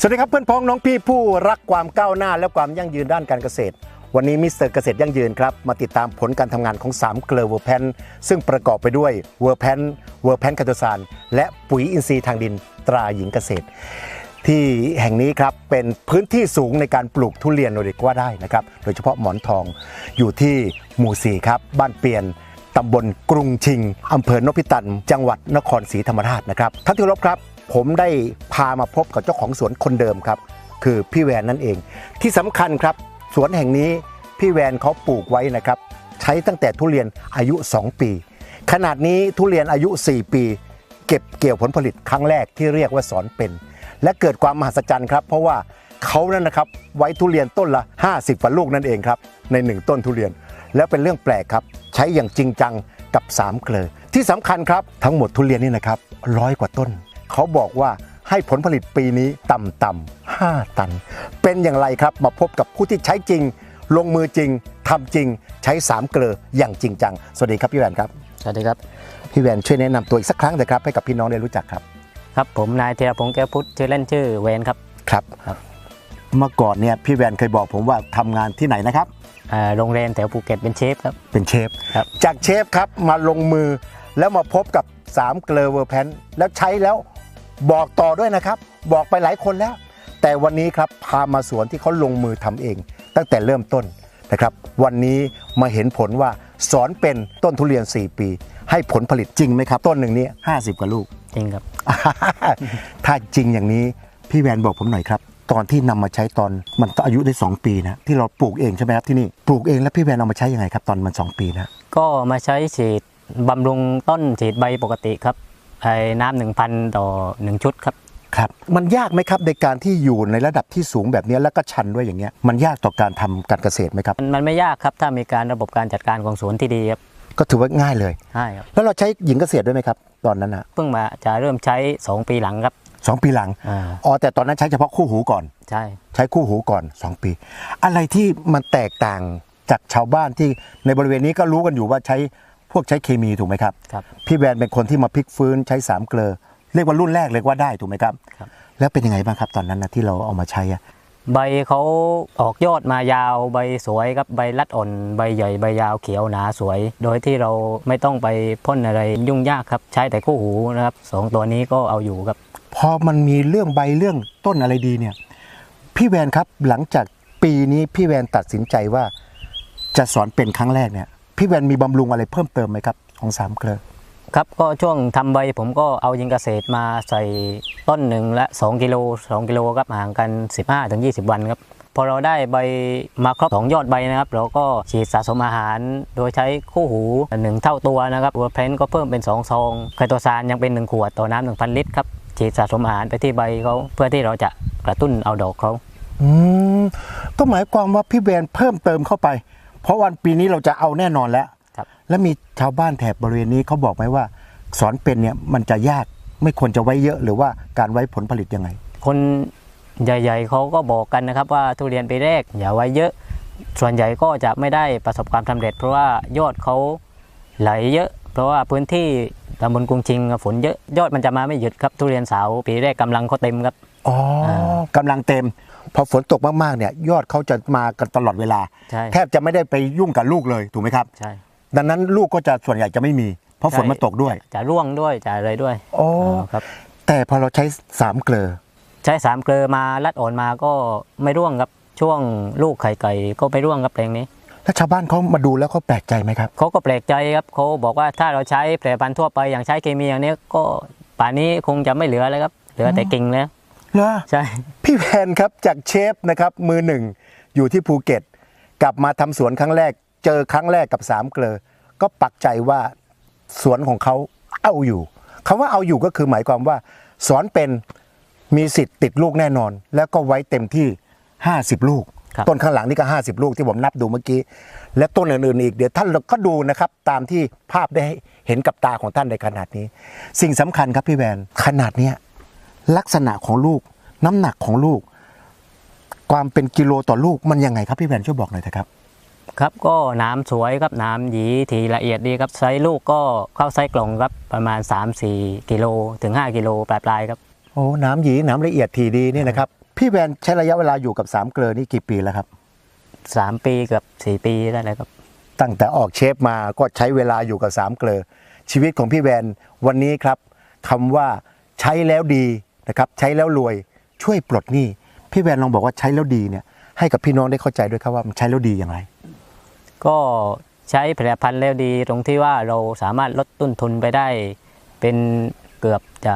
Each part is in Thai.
สวัสดีครับเพื่อนพ้องน้องพี่ผู้รักความก้าวหน้าและความยั่งยืนด้านการเกษตร วันนี้มิสเตอร์เกษตรยั่งยืนครับมาติดตามผลการทำงานของ3เกลือเวอร์แพนซึ่งประกอบไปด้วยเวอร์แพนเวอร์แพนคาโตซานและปุ๋ยอินทรีย์ทางดินตราหญิงเกษตร ที่แห่งนี้ครับเป็นพื้นที่สูงในการปลูกทุเรียนเลยก็ว่าได้นะครับโดยเฉพาะหมอนทองอยู่ที่หมู่สี่ครับ บ้านเปลี่ยนตำบลกรุงชิงอำเภอนพิตัน จังหวัดนครศรีธรรมราชนะครับท่านที่รพครับ ผมได้พามาพบกับเจ้าของสวนคนเดิมครับ คือพี่แวนนั่นเอง ที่สำคัญครับ สวนแห่งนี้พี่แวนเขาปลูกไว้นะครับ ใช้ตั้งแต่ทุเรียนอายุ 2 ปี ขนาดนี้ทุเรียนอายุ 4 ปี เก็บเกี่ยวผลผลิตครั้งแรกที่เรียกว่าสอนเป็น และเกิดความมหัศจรรย์ครับ เพราะว่าเขานั้นนะครับไว้ทุเรียนต้นละ 50ฝันลูกนั่นเองครับใน 1 ต้นทุเรียน แล้วเป็นเรื่องแปลกครับ ใช้อย่างจริงจังกับ 3 เกลอที่สำคัญครับทั้งหมดทุเรียนนี่นะครับร้อยกว่าต้น เขาบอกว่าให้ผลผลิตปีนี้ต่ำๆ5 ตัน เป็นอย่างไรครับมาพบกับผู้ที่ใช้จริง ลงมือจริงทำจริง ใช้3เกลออย่างจริงจัง สวัสดีครับพี่แวนครับสวัสดีครับ พี่แวนช่วยแนะนำตัวอีกสักครั้งเถอะครับ ให้กับพี่น้องได้รู้จักครับ ครับผมนายธีรพงษ์แก้วพุทธชื่อเล่นชื่อเวนครับครับครับ เมื่อก่อนเนี่ยพี่แวนเคยบอกผมว่าทำงานที่ไหนนะครับ อ่าโรงเรียนแถวภูเก็ตเป็นเชฟครับ เป็นเชฟครับ จากเชฟครับมาลงมือแล้วมาพบกับ3เกลอเวอร์แพนแล้วใช้แล้ว บอกต่อด้วยนะครับ บอกไปหลายคนแล้ว แต่วันนี้ครับพามาสวนที่เขาลงมือทำเอง ตั้งแต่เริ่มต้นนะครับ วันนี้มาเห็นผลว่าสอนเป็นต้นทุเรียน 4 ปี ให้ผลผลิตจริงไหมครับ ต้นหนึ่งนี้ 50กว่าลูก จริงครับ ถ้าจริงอย่างนี้พี่แวนบอกผมหน่อยครับ ตอนที่นำมาใช้ตอนมันอายุได้ 2 ปีนะที่เราปลูกเองใช่ไหมครับที่นี่ปลูกเองแล้วพี่แวนเอามาใช้ยังไงครับตอนมัน 2 ปีนะก็มาใช้ฉีดบำรุงต้นฉีดใบปกติครับไอ้ น้ำหนึ่งพันต่อหนึ่งชุดครับครับมันยากไหมครับในการที่อยู่ในระดับที่สูงแบบนี้แล้วก็ชันด้วยอย่างเงี้ยมันยากต่อการทำการเกษตรไหมครับมันมันไม่ยากครับถ้ามีการระบบการจัดการของสวนที่ดีครับก็ถือว่าง่ายเลยใช่ครับแล้วเราใช้หญิงเกษตรด้วยไหมครับ ตอนนั้นนะเพิ่งมาจะเริ่มใช้ 2 ปีหลังครับสองปีหลังอ่าอ๋อแต่ตอนนั้นใช้เฉพาะคู่หูก่อน ใช่ใช้คู่หูก่อน 2 ปี อะไรที่มันแตกต่างจากชาวบ้านที่ในบริเวณนี้ก็รู้กันอยู่ว่าใช้ พวกใช้เคมีถูกไหมครับครับ พี่แวนเป็นคนที่มาพลิกฟื้นใช้สามเกลอเรียกว่ารุ่นแรกเลยว่าได้ถูกไหมครับครับ แล้วเป็นยังไงบ้างครับตอนนั้นนะที่เราเอามาใช้อะใบเขาออกยอดมายาวใบสวยครับใบรัดอ่อนใบใหญ่ใบยาวเขียวหนาสวย โดยที่เราไม่ต้องไปพ่นอะไรยุ่งยากครับ ใช้แต่คู่หูนะครับสองตัวนี้ก็เอาอยู่ครับ พอมันมีเรื่องใบเรื่องต้นอะไรดีเนี่ย พี่แวนครับหลังจากปีนี้พี่แวนตัดสินใจว่าจะสอนเป็นครั้งแรกเนี่ย พี่แวนมีบำรุงอะไรเพิ่มเติมไหมครับของสามเกลอครับก็ช่วงทำใบผมก็เอายิงเกษตรมาใส่ต้นหนึ่งและ 2 กิโล2กิโลครับห่างกัน 15-20 วันครับพอเราได้ใบมาครบสองยอดใบนะครับเราก็ฉีดสะสมอาหาร โดยใช้คู่หูหนึ่งเท่าตัวนะครับตัวเพลนก็เพิ่มเป็น 2 ซองไคโตซานยังเป็น 1 ขวดต่อน้ำ1,000 ลิตรครับฉีดสะสมอาหารไปที่ใบเขาเพื่อที่เราจะกระตุ้นเอาดอกเขาอืมก็หมายความว่าพี่แวนเพิ่มเติมเข้าไป เพราะวันปีนี้เราจะเอาแน่นอนแล้วครับ แล้วมีชาวบ้านแถบบริเวณนี้เขาบอกไหมว่า สอนเป็นเนี่ยมันจะยากไม่ควรจะไว้เยอะหรือว่าการไว้ผลผลิตยังไง คนใหญ่ ๆเขาก็บอกกันนะครับว่าทุเรียนปีแรกอย่าไว้เยอะ ส่วนใหญ่ก็จะไม่ได้ประสบความสำเร็จ เพราะว่ายอดเขาไหลเยอะ เพราะว่าพื้นที่ตำบลกรุงชิงฝนเยอะยอดมันจะมาไม่หยุดครับทุเรียนสาวปีแรกกำลังเขาเต็มครับอ๋ออากำลังเต็ม พอฝนตกมากๆเนี่ยยอดเขาจะมากันตลอดเวลา ใช่ แทบจะไม่ได้ไปยุ่งกับลูกเลยถูกไหมครับ ใช่ ดังนั้นลูกก็จะส่วนใหญ่จะไม่มี เพราะฝนมันตกด้วยจะร่วงด้วยจะอะไรด้วยอ๋อครับ แต่พอเราใช้สามเกลอใช้สามเกลือมาลัดอ่อนมาก็ไม่ร่วงครับช่วงลูกไข่ไก่ก็ไม่ร่วงครับแปลงนี้ แล้วชาวบ้านเขามาดูแล้วเขาแปลกใจไหมครับ เขาก็แปลกใจครับเขาบอกว่าถ้าเราใช้แปรพันธุ์ทั่วไปอย่างใช้เคมีอย่างนี้ก็ป่านนี้คงจะไม่เหลือแล้วครับ เหลือแต่กิ่งแล้ว เหรอใช่ พี่แพนครับจากเชฟนะครับมือหนึ่งอยู่ที่ภูเก็ต กลับมาทำสวนครั้งแรก เจอครั้งแรกกับสามเกลอ ก็ปักใจว่าสวนของเขาเอาอยู่คำว่าเอาอยู่ก็คือหมายความว่า สอนเป็นมีสิทธิ์ติดลูกแน่นอน แล้วก็ไว้เต็มที่ 50 ลูกครับต้นข้างหลังนี่ก็ 50 ลูกที่ผมนับดูเมื่อกี้ และต้นอื่นๆอีกเดี๋ยวท่านก็ดูนะครับตามที่ภาพได้เห็นกับตาของท่านในขนาดนี้ สิ่งสำคัญครับพี่แวนขนาดเนี้ย ลักษณะของลูก น้ำหนักของลูก ความเป็นกิโลต่อลูกมันยังไงครับพี่แวนช่วยบอกหน่อยเถอะครับ ครับก็น้ำสวยครับน้ำหยีทีละเอียดดีครับไซส์ลูกก็เข้าไซส์กล่องครับประมาณ 3-4 กิโลถึง 5 กิโลปลายๆครับโอ้น้ำหยีน้ำละเอียดทีดีนี่นะครับพี่แวนใช้ระยะเวลาอยู่กับสามเกลือนี่กี่ปีแล้วครับสามปีเกับสี่ปีได้เลยครับตั้งแต่ออกเชฟมาก็ใช้เวลาอยู่กับสามเกลอชีวิตของพี่แวนวันนี้ครับคำว่าใช้แล้วดี นะครับใช้แล้วรวยช่วยปลดหนี้พี่แวนลองบอกว่าใช้แล้วดีเนี่ยให้กับพี่น้องได้เข้าใจด้วยครับว่ามันใช้แล้วดีอย่างไร ก็ใช้ผลิตภัณฑ์แล้วดีตรงที่ว่าเราสามารถลดต้นทุนไปได้ เป็นเกือบจะ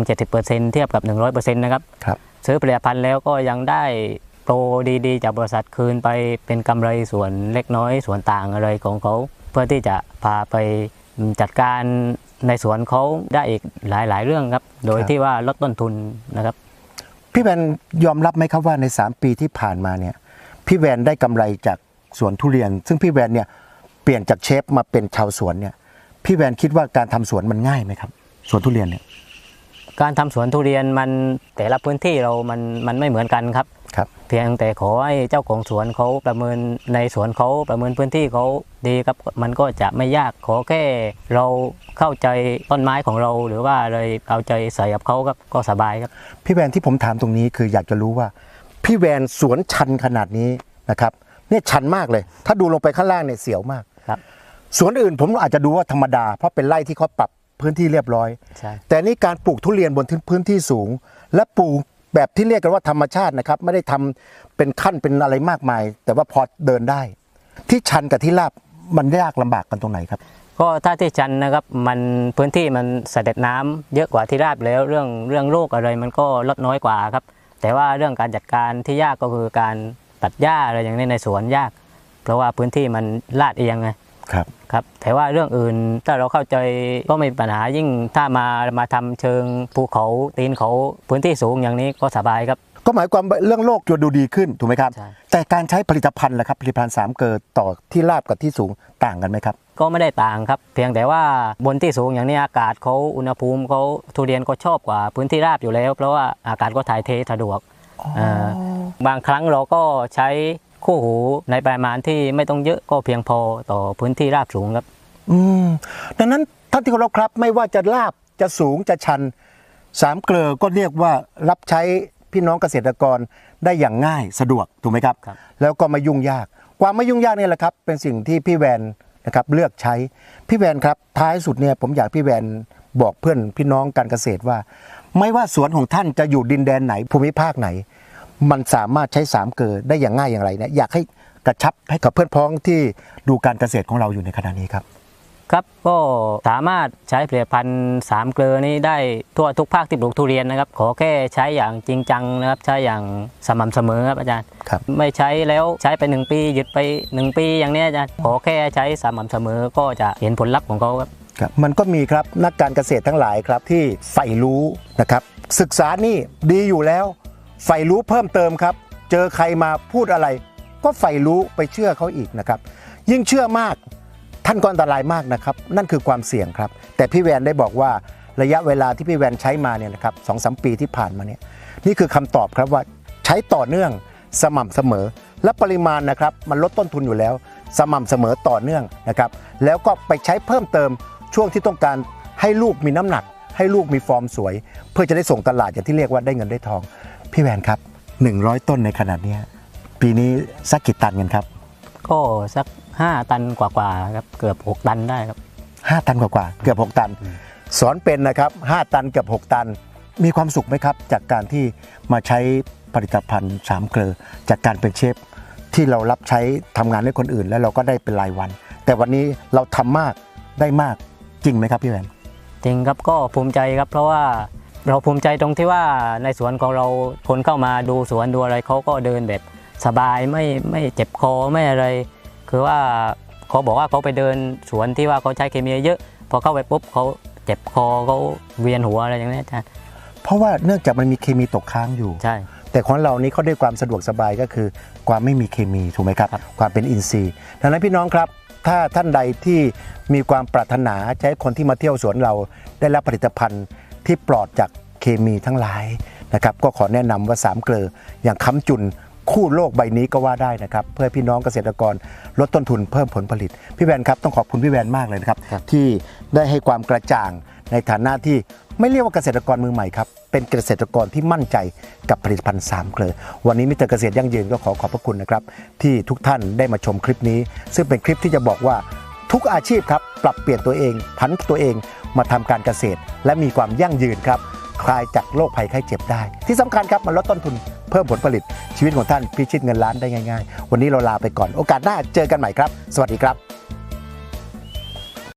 60-70%เทียบกับ 100%นะครับครับ ซื้อผลิตภัณฑ์แล้วก็ยังได้โปรดีๆ จากบริษัทคืนไปเป็นกำไรส่วนเล็กน้อยส่วนต่างอะไรของเขา เพื่อที่จะพาไป จัดการในสวนเขาได้อีกหลาย ๆ เรื่องครับ โดยครับที่ว่าลดต้นทุนนะครับ พี่แวนยอมรับไหมครับว่าใน 3 ปีที่ผ่านมาเนี่ยพี่แวนได้กำไรจากสวนทุเรียน ซึ่งพี่แวนเนี่ยเปลี่ยนจากเชฟมาเป็นชาวสวนเนี่ยพี่แวนคิดว่าการทำสวนมันง่ายไหมครับสวนทุเรียนเนี่ยการทำสวนทุเรียนมันแต่ละพื้นที่เรามันมันไม่เหมือนกันครับครับ เพียงแต่ขอให้เจ้าของสวนเขาประเมินในสวนเขาประเมินพื้นที่เขา ดีครับมันก็จะไม่ยากขอแค่เราเข้าใจต้นไม้ของเรา หรือว่าเลยเอาใจใส่กับเขาครับก็สบายครับ พี่แวนที่ผมถามตรงนี้คืออยากจะรู้ว่า พี่แวนสวนชันขนาดนี้นะครับเนี่ยชันมากเลย ถ้าดูลงไปข้างล่างเนี่ยเสียวมากครับสวนอื่นผมอาจจะดูว่าธรรมดา เพราะเป็นไร่ที่เขาปรับพื้นที่เรียบร้อยใช่แต่นี่การปลูกทุเรียนบนพื้นที่สูง และปลูกแบบที่เรียกกันว่าธรรมชาตินะครับ ไม่ได้ทำเป็นขั้นเป็นอะไรมากมาย แต่ว่าพอเดินได้ ที่ชันกับที่ราบ มันยากลำบากกันตรงไหนครับ ก็ถ้าที่จันทร์นะครับมันพื้นที่มันเสด็จน้ำเยอะกว่าที่ราบแล้วเรื่องเรื่องโรคอะไรมันก็ลดน้อยกว่าครับ แต่ว่าเรื่องการจัดการที่ยากก็คือการตัดหญ้าอะไรอย่างนี้ในสวนยาก เพราะว่าพื้นที่มันลาดเอียงไงครับครับแต่ว่าเรื่องอื่นถ้าเราเข้าใจก็ไม่มีปัญหายิ่งถ้ามามาทำเชิงภูเขาตีนเขาพื้นที่สูงอย่างนี้ก็สบายครับ ก็หมายความว่าเรื่องโลกจะดูดีขึ้นถูกไหมครับ ใช่ แต่การใช้ผลิตภัณฑ์ล่ะครับผลิตภัณฑ์สามเกิดต่อที่ราบกับที่สูงต่างกันไหมครับ ก็ไม่ได้ต่างครับ เพียงแต่ว่าบนที่สูงอย่างนี้อากาศเขาอุณหภูมิเขาทุเรียนก็ชอบกว่าพื้นที่ราบอยู่แล้ว เพราะว่าอากาศก็ถ่ายเทสะดวกาบางครั้งเราก็ใช้คู่หูในปริมาณที่ไม่ต้องเยอะก็เพียงพอต่อพื้นที่ราบสูงครับ อืมดังนั้นท่านที่เคารพครับไม่ว่าจะลาบจะสูงจะชันสามเกลอก็เรียกว่ารับใช้ พี่น้องเกษตรกรได้อย่างง่ายสะดวกถูกไหมครับครับ แล้วก็ไม่ยุ่งยาก ความไม่ยุ่งยากเนี่ยแหละครับ เป็นสิ่งที่พี่แวนนะครับเลือกใช้พี่แวนครับท้ายสุดเนี่ยผมอยากพี่แวนบอกเพื่อนพี่น้องการเกษตรว่า ไม่ว่าสวนของท่านจะอยู่ดินแดนไหนภูมิภาคไหน มันสามารถใช้สามเกลอได้อย่างง่ายอย่างไรเนี่ยอยากให้กระชับให้กับเพื่อนพ้องที่ดูการเกษตรของเราอยู่ในขณะนี้ครับ ครับก็สามารถใช้ผลิตภัณฑ์สามเกลือนี้ได้ทั่วทุกภาคที่ปลูกทุเรียนนะครับ ขอแค่ใช้อย่างจริงจังนะครับ ใช้อย่างสม่ำเสมอครับอาจารย์ครับไม่ใช้แล้วใช้ไปหนึ่งปีหยุดไปหนึ่งปีอย่างเนี้ยอาจารย์ขอแค่ใช้สม่ำเสมอก็จะเห็นผลลัพธ์ของเขาครับครับมันก็มีครับนักการเกษตรทั้งหลายครับที่ใฝ่รู้นะครับศึกษานี่ดีอยู่แล้วใฝ่รู้เพิ่มเติมครับ เจอใครมาพูดอะไร ก็ใฝ่รู้ไปเชื่อเขาอีกนะครับ ยิ่งเชื่อมาก ท่านก็อันตรายมากนะครับ นั่นคือความเสี่ยงครับ แต่พี่แวนได้บอกว่าระยะเวลาที่พี่แวนใช้มาเนี่ยนะครับสองสามปีที่ผ่านมาเนี่ยนี่คือคำตอบครับว่าใช้ต่อเนื่องสม่ำเสมอ และปริมาณนะครับมันลดต้นทุนอยู่แล้ว สม่ำเสมอต่อเนื่องนะครับ แล้วก็ไปใช้เพิ่มเติมช่วงที่ต้องการให้ลูกมีน้ำหนัก ให้ลูกมีฟอร์มสวย เพื่อจะได้ส่งตลาดอย่างที่เรียกว่าได้เงินได้ทอง พี่แวนครับ 100 ต้นในขนาดนี้ปีนี้สักกี่ตันกันครับ ก็สัก 5 ตันกว่าๆครับเกือบ 6 ตันได้ครับ5ตันกว่าๆเกือบ6ตัน สอนเป็นนะครับ5ตันเกือบ6ตัน มีความสุขไหมครับ จากการที่มาใช้ผลิตภัณฑ์สามเกลือจากการเป็นเชฟที่เรารับใช้ทำงานให้คนอื่น แล้วเราก็ได้เป็นรายวัน แต่วันนี้เราทำมากได้มากจริงไหมครับพี่แวน จริงครับก็ภูมิใจครับ เพราะว่าเราภูมิใจตรงที่ว่าในสวนของเราคนเข้ามาดูสวนดูอะไรเขาก็เดินแบบสบายไม่ไม่เจ็บคอไม่อะไร คือว่าเขาบอกว่าเขาไปเดินสวนที่ว่าเขาใช้เคมีเยอะ พอเข้าไปปุ๊บเขาเจ็บคอเขาเวียนหัวอะไรอย่างนี้ยอาจารย์เพราะว่าเนื่องจากมันมีเคมีตกค้างอยู่ใช่ แต่ของเรานี้เขาด้วยความสะดวกสบายก็คือ ความไม่มีเคมีถูกไหมครับครับ ความเป็นอินทรีย์ดังนั้นพี่น้องครับ ถ้าท่านใดที่มีความปรารถนาจะให้คนที่มาเที่ยวสวนเราได้รับผลิตภัณฑ์ที่ปลอดจากเคมีทั้งหลายนะครับก็ขอแนะนำว่าสามเกลออย่างค้ำจุน คู่โลกใบนี้ก็ว่าได้นะครับเพื่อให้พี่น้องเกษตรกรลดต้นทุนเพิ่มผลผลิต พี่แวนครับต้องขอบคุณพี่แวนมากเลยนะครับที่ได้ให้ความกระจ่างในฐานะที่ไม่เรียกว่าเกษตรกรมือใหม่ครับเป็นเกษตรกรที่มั่นใจกับผลิตภัณฑ์สามเกลอวันนี้มิสเตอร์เกษตรยั่งยืนก็ขอขอบพระคุณนะครับที่ทุกท่านได้มาชมคลิปนี้ ซึ่งเป็นคลิปที่จะบอกว่าทุกอาชีพครับปรับเปลี่ยนตัวเองผันตัวเองมาทำการเกษตร และมีความยั่งยืนครับคลายจากโรคภัยไข้เจ็บได้ ที่สำคัญครับมันลดต้นทุน เพิ่มผลผลิตชีวิตของท่านพิชิตเงินล้านได้ง่าย ๆ วันนี้เราลาไปก่อน โอกาสหน้าเจอกันใหม่ครับ สวัสดีครับ